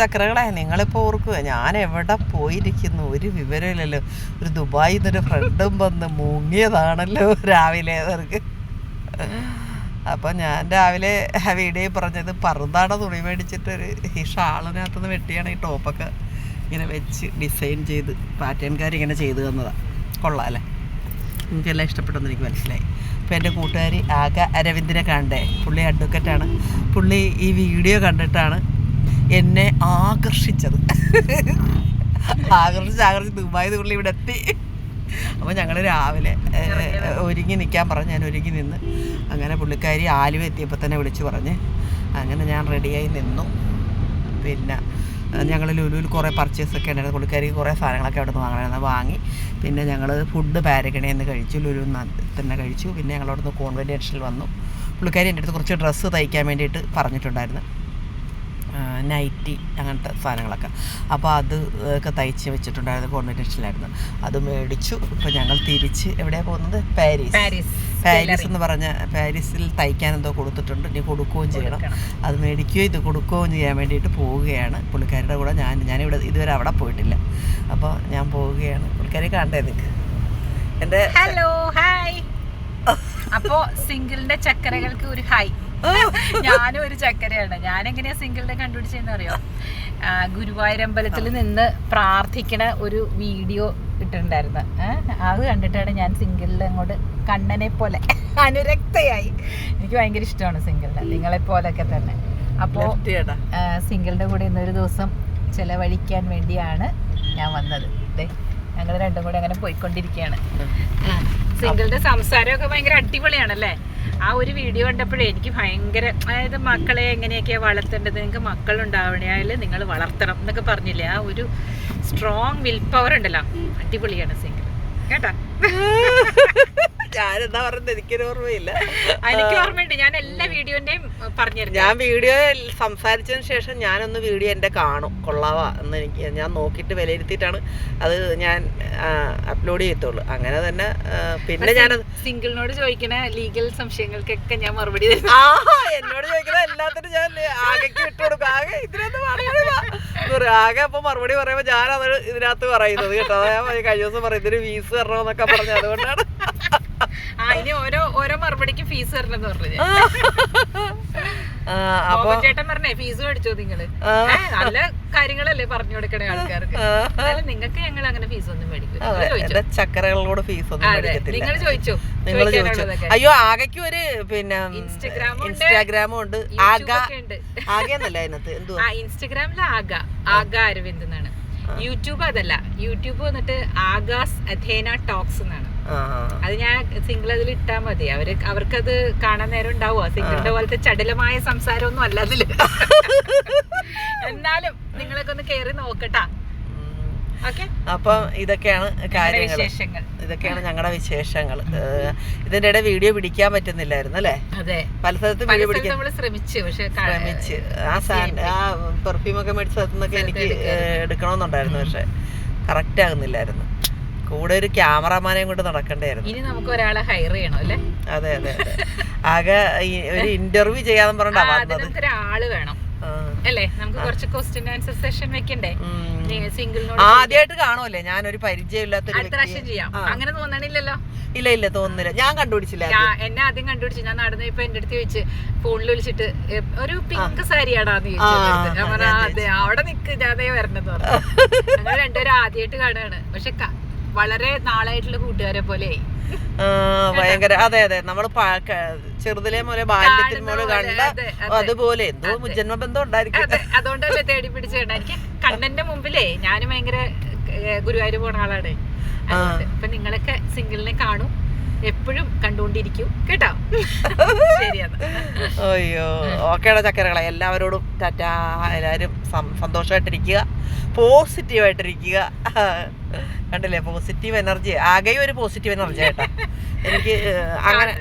ചക്രകളെ നിങ്ങളിപ്പോൾ ഓർക്കുക ഞാൻ എവിടെ പോയിരിക്കുന്നു? ഒരു വിവരമില്ലല്ലോ. ഒരു ദുബായിൽ നിന്നൊരു ഫ്രണ്ടും വന്ന് മുങ്ങിയതാണല്ലോ രാവിലെ അവർക്ക്. അപ്പം ഞാൻ രാവിലെ വീഡിയോ പറഞ്ഞത് പറുതാട തുണി മേടിച്ചിട്ടൊരു ഈ ഷാളിനകത്തുനിന്ന് വെട്ടിയാണ് ഈ ടോപ്പൊക്കെ ഇങ്ങനെ വെച്ച് ഡിസൈൻ ചെയ്ത് പാറ്റേൺകാർ ഇങ്ങനെ ചെയ്തു തന്നതാണ് കൊള്ളാം അല്ലേ? എനിക്കെല്ലാം ഇഷ്ടപ്പെട്ടെന്ന് എനിക്ക് മനസ്സിലായി. അപ്പോൾ എന്റെ കൂട്ടുകാരി ആകെ അരവിന്ദിനെ കണ്ടേ. പുള്ളി അഡ്വക്കറ്റാണ് പുള്ളി ഈ വീഡിയോ കണ്ടിട്ടാണ് എന്നെ ആകർഷിച്ചത്. ആകർഷിച്ച് ആകർഷിച്ച് ദുബായ് തുള്ളി ഇവിടെ എത്തി. അപ്പോൾ ഞങ്ങൾ രാവിലെ ഒരുങ്ങി നിൽക്കാൻ പറഞ്ഞ്. ഞാൻ ഒരുങ്ങി നിന്ന് അങ്ങനെ പുള്ളിക്കാരി ആലുവ എത്തിയപ്പോൾ തന്നെ വിളിച്ചു പറഞ്ഞ്. അങ്ങനെ ഞാൻ റെഡിയായി നിന്നു. പിന്നെ ഞങ്ങൾ ലുലുവിൽ കുറേ പർച്ചേസ് ഒക്കെ ഉണ്ടായിരുന്നു. പുള്ളിക്കാരി കുറേ സാധനങ്ങളൊക്കെ അവിടെ നിന്ന് വാങ്ങണമെന്ന് വാങ്ങി. പിന്നെ ഞങ്ങൾ ഫുഡ് പാരഗണിയിൽ നിന്ന് കഴിച്ചു. ലുലു തന്നെ കഴിച്ചു. പിന്നെ ഞങ്ങൾ കോൺവെന്റേഷനിൽ വന്നു. പുള്ളിക്കാരി എന്റെ അടുത്ത് കുറച്ച് ഡ്രസ്സ് തയ്ക്കാൻ വേണ്ടിയിട്ട് പറഞ്ഞിട്ടുണ്ടായിരുന്നു. നൈറ്റി അങ്ങനത്തെ സാധനങ്ങളൊക്കെ. അപ്പോൾ അത് ഒക്കെ തയ്ച്ച് വെച്ചിട്ടുണ്ടായിരുന്നു കോൺവെന്റേഷനിലായിരുന്നു അത് മേടിച്ചു. ഇപ്പോൾ ഞങ്ങൾ തിരിച്ച് എവിടെയാണ് പോകുന്നത്? പാരീസ്. പാരീസ്. പാരീസ് എന്ന് പറഞ്ഞ പാരീസിൽ തയ്ക്കാൻ എന്തോ കൊടുത്തിട്ടുണ്ട്. ഇനി കൊടുക്കുകയും ചെയ്യണം. അത് മേടിക്കുകയും ഇത് കൊടുക്കുകയും ചെയ്യാൻ വേണ്ടിയിട്ട് പോവുകയാണ്. പുള്ളിക്കാരുടെ കൂടെ ഞാൻ ഞാനിവിടെ ഇതുവരെ അവിടെ പോയിട്ടില്ല. അപ്പോൾ ഞാൻ പോവുകയാണ്. പുള്ളിക്കാരെ കണ്ടേ നിങ്ങൾക്ക് എന്റെ ഹലോ ഹായ് അപ്പോ സിംഗിളിന്റെ ചക്കരകൾക്ക് ഒരു ഹൈ. ഞാനും ഒരു ചക്കരയാണ്. ഞാൻ എങ്ങനെയാ സിംഗിളിനെ കണ്ടുപിടിച്ചതെന്ന് അറിയോ? ഗുരുവായൂരമ്പലത്തിൽ നിന്ന് പ്രാർത്ഥിക്കണ ഒരു വീഡിയോ ഇട്ടിട്ടുണ്ടായിരുന്നു. അത് കണ്ടിട്ടാണ് ഞാൻ സിംഗിളിൽ അങ്ങോട്ട് കണ്ണനെ പോലെ അനുരക്തയായി. എനിക്ക് ഭയങ്കര ഇഷ്ടമാണ് സിംഗിളിനെ നിങ്ങളെ പോലൊക്കെ തന്നെ. അപ്പോ സിംഗിളിന്റെ സിംഗിളിന്റെ കൂടെ ഇന്നൊരു ദിവസം ചെലവഴിക്കാൻ വേണ്ടിയാണ് ഞാൻ വന്നത്. ഞങ്ങൾ രണ്ടും കൂടെ അങ്ങനെ പോയിക്കൊണ്ടിരിക്കുകയാണ്. സിംഗിളിന്റെ സംസാരമൊക്കെ ഭയങ്കര അടിപൊളിയാണല്ലേ? ആ ഒരു വീഡിയോ കണ്ടപ്പോഴേ എനിക്ക് ഭയങ്കര അതായത് മക്കളെ എങ്ങനെയൊക്കെയാ വളർത്തേണ്ടത്? നിങ്ങൾക്ക് മക്കൾ മക്കളുണ്ടാവണയാൽ നിങ്ങൾ വളർത്തണം എന്നൊക്കെ പറഞ്ഞില്ലേ? ആ ഒരു സ്ട്രോങ് വിൽ പവർ ഉണ്ടല്ലോ. അടിപൊളിയാണ് സിംഗിൾ. കേട്ടാ? ഞാനെന്താ പറഞ്ഞത്? എനിക്കൊരു ഓർമ്മയില്ല. എനിക്ക് ഓർമ്മയുണ്ട്. ഞാൻ എല്ലാ വീഡിയോന്റെയും പറഞ്ഞിരുന്നു. ഞാൻ വീഡിയോ സംസാരിച്ചതിന് ശേഷം ഞാനൊന്ന് വീഡിയോ എന്റെ കാണും. കൊള്ളാവാ എന്ന് എനിക്ക് ഞാൻ നോക്കിയിട്ട് വിലയിരുത്തിയിട്ടാണ് അത് ഞാൻ അപ്ലോഡ് ചെയ്യത്തുള്ളൂ അങ്ങനെ തന്നെ പിന്നെ ഞാൻ സിംഗിളിനോട് ചോദിക്കണ ലീഗൽ സംശയങ്ങൾക്കൊക്കെ ഞാൻ മറുപടി ആ എന്നോട് ചോദിക്കുന്ന എല്ലാത്തിനും ഞാൻ ആകെക്ക് വിട്ടുകൊടുക്കും ആകെ ഇതിനൊന്നും പറയുന്നില്ല പറ- ആകെ അപ്പൊ മറുപടി പറയുമ്പോ ഞാനത് ഇതിനകത്ത് പറയുന്നത് കേട്ടോ. അതായത് ഞാൻ കഴിഞ്ഞ ദിവസം പറയും ഇതിന് ഫീസ് തരണമെന്നൊക്കെ പറഞ്ഞു. അതുകൊണ്ടാണ് ഇനി ഓരോ ഓരോ മറുപടിക്ക് ഫീസ് തരണമെന്ന് പറഞ്ഞു. ആ, അപ്പൊ ചേട്ടൻ പറഞ്ഞേ ഫീസ് മേടിച്ചോ നിങ്ങൾ. നല്ല കാര്യങ്ങളല്ലേ പറഞ്ഞു കൊടുക്കണേ ആൾക്കാർക്ക്. ആ. എന്നാലും നിങ്ങൾക്ക് ഞങ്ങൾ അങ്ങനെ ഫീസ് ഒന്നും മേടിക്കില്ല ചക്കരകളോട് ഫീസ് ഒന്നും മേടിക്കത്തില്ല. നിങ്ങൾ ചോദിച്ചോ? നിങ്ങൾ ചോദിച്ചു? അയ്യോ ആകയ്ക്ക് ഒരു പിന്നെ ഇൻസ്റ്റഗ്രാമും ഉണ്ട്, ആഗ ആകെന്നല്ല അതിനകത്ത്? എന്തോ ഇൻസ്റ്റാഗ്രാമിൽ ആഗ ആഗ അരവിന്ദ് എന്നാണ്. യൂട്യൂബ് അതല്ല. യൂട്യൂബ് വന്നിട്ട് ആകാസ് അഥേന ടോക്സ് എന്നാണ്. അത് ഞാൻ സിംഗിൾ അതിൽ ഇട്ടാ മതി. അവർ അവർക്കത് കാണാൻ നേരം ഉണ്ടാവുക സിംഗിളിന്റെ പോലത്തെ ചടലമായ സംസാരമൊന്നും അല്ല അതിൽ. എന്നാലും നിങ്ങളൊക്കെ ഒന്ന് കേറി നോക്കട്ടാ. അപ്പൊ ഇതൊക്കെയാണ് കാര്യങ്ങൾ ഇതൊക്കെയാണ് ഞങ്ങളുടെ വിശേഷങ്ങൾ ഇതിന്റെ ഇടയിൽ വീഡിയോ പിടിക്കാൻ പറ്റുന്നില്ലായിരുന്നു അല്ലേ? പല സ്ഥലത്തും വീഡിയോ പിടിക്കാൻ ശ്രമിച്ചു. ആ ആ പെർഫ്യൂമൊക്കെ മേടിച്ച സ്ഥലത്തുനിന്നൊക്കെ എനിക്ക് എടുക്കണമെന്നുണ്ടായിരുന്നു. പക്ഷെ കറക്റ്റ് ആകുന്നില്ലായിരുന്നു. കൂടെ ഒരു ക്യാമറമാനെയും കൊണ്ട് നടക്കണ്ടായിരുന്നു. ഇനി നമുക്ക് ഒരാളെ ഹയർ ചെയ്യണം അല്ലേ? അതെ അതെ അതെ. ആകെ ഒരു ഇന്റർവ്യൂ ചെയ്യാന്ന് പറഞ്ഞാ വന്നത്. നമുക്കൊരാൾ വേണം. അല്ലേ? നമുക്ക് കുറച്ച് ക്വസ്റ്റ്യൻ ആൻസർ സെഷൻ വെക്കണ്ടേ? സിംഗിൾ ആദ്യമായിട്ട് കാണുമല്ലേ ഞാനൊരു പരിചയമില്ലാത്ത അങ്ങനെ തോന്നണില്ലല്ലോ? ഇല്ല ഇല്ല തോന്നുന്നില്ല. ഞാൻ കണ്ടുപിടിച്ചില്ല എന്നെ ആദ്യം കണ്ടുപിടിച്ചു. ഞാൻ നടന്ന ഇപ്പൊ എന്റെ അടുത്ത് വെച്ച് ഫോണിൽ വിളിച്ചിട്ട് ഒരു പിങ്ക് സാരിയാടാന്ന് ചോദിച്ചു ആ, എന്റെ അടുത്ത്. ഞാൻ ഞാൻ "ആ, അതെ അവിടെ നിക്ക് ഞാനേ വരണത് ഞങ്ങൾ രണ്ടുപേരും ആദ്യമായിട്ട് കാണുകയാണ് പക്ഷെ വളരെ നാളായിട്ടുള്ള കൂട്ടുകാരെ പോലെ ഭയങ്കര അതെ അതെ ക- ചെറുതിലെ മോലെ ബാല്യത്തിൽ മുതൽ കണ്ട അതെ, അതുപോലെ എന്തോ ജന്മ ബന്ധം ഉണ്ടായിരിക്കും. അതുകൊണ്ടല്ലേ തേടി പിടിച്ചേണ്ട എനിക്ക് കണ്ണന്റെ മുമ്പിലേ ഞാനും ഭയങ്കര ഗുരുവായൂർ പോണ ആളാണ്. അപ്പൊ നിങ്ങളൊക്കെ സിംഗിളിനെ കാണും. എപ്പോഴും കണ്ടുകൊണ്ടിരിക്കും. കേട്ടോ? ശരിയാണ് അയ്യോ ഓക്കേടാ ചക്കരകളെ. എല്ലാവരോടും ടാറ്റാ. എല്ലാവരും സന്തോഷമായിട്ടിരിക്കുക. പോസിറ്റീവായിട്ടിരിക്കുക. കണ്ടില്ലേ? Positive energy. ആകെയും ഒരു പോസിറ്റീവ് എനർജി ആയിട്ടാ. എനിക്ക് അങ്ങനെ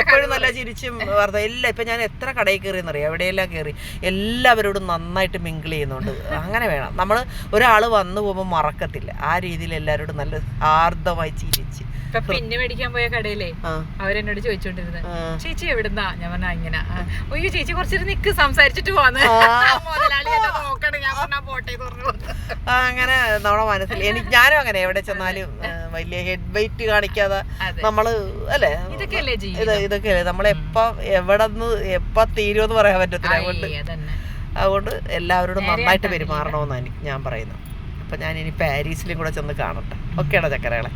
എപ്പോഴും നല്ല ചിരിച്ചും വെറുതെ എല്ലാം ഇപ്പം ഞാൻ എത്ര കടയിൽ കയറിയെന്നറിയാം? എവിടെയെല്ലാം കയറി? എല്ലാവരോടും നന്നായിട്ട് മിങ്കിൾ ചെയ്യുന്നുണ്ട്. അങ്ങനെ വേണം. നമ്മൾ ഒരാൾ വന്നു പോകുമ്പോൾ മറക്കത്തില്ല. ആ രീതിയിൽ എല്ലാവരോടും നല്ല ആർദ്രമായി ചിരിച്ച്. പിന്നെ മേടിക്കാൻ പോയ കടയിലേ അവരെന്നോട് ചോദിച്ചോണ്ടിരുന്നത് ചേച്ചി എവിടുന്നാ? ഞാൻ പറഞ്ഞ ഇങ്ങനെ അയ്യോ ചേച്ചി കുറച്ചൊരു നിക്ക് സംസാരിച്ചിട്ട് പോവാന്ന്. മുതലാളി നോക്കണേ. ഞാൻ പറഞ്ഞ ആ, അങ്ങനെ നമ്മുടെ മനസ്സിൽ എനിക്ക് ഞാനും അങ്ങനെ എവിടെ ചെന്നാലും വലിയ ഹെഡ് വെയിറ്റ് കാണിക്കാതെ നമ്മൾ അല്ലേ? ഇതൊക്കെ നമ്മളെപ്പ എവിടെ നിന്ന് എപ്പ തീരുമെന്ന് പറയാൻ പറ്റത്തില്ല. അതുകൊണ്ട് അതുകൊണ്ട് എല്ലാവരോടും നന്നായിട്ട് പെരുമാറണമെന്നാണ് ഞാൻ പറയുന്നത്. അപ്പൊ ഞാൻ ഇനി പാരീസിലും കൂടെ ചെന്ന് കാണട്ടെ. ഓക്കേടാ ചക്കരകളെ?